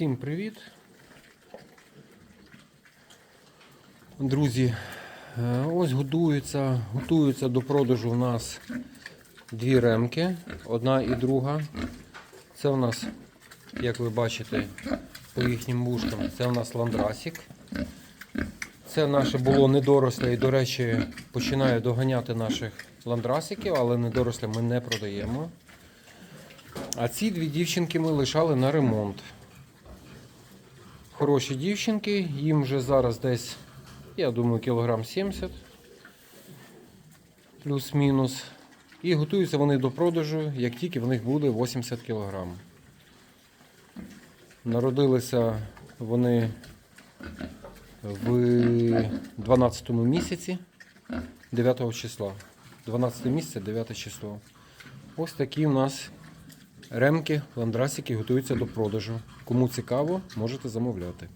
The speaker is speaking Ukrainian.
Всім привіт. Друзі, е, ось готуються, готуються до продажу у нас дві ремки, одна і друга. Це у нас, як ви бачите, по їхнім вушкам, це у нас ландрасік. Це наше було недоросле і, до речі, починає доганяти наших ландрасиків, але недоросле ми не продаємо. А ці дві дівчинки ми лишали на ремонт. Хороші дівчинки, їм вже зараз десь, я думаю, кілограм 70 плюс-мінус. І готуються вони до продажу, як тільки в них буде 80 кілограм. Народилися вони в 12 місяці 9 числа. 12 місяця, 9 число. Ось такі у нас ремки, ландрасики готуються до продажу. Кому цікаво, можете замовляти.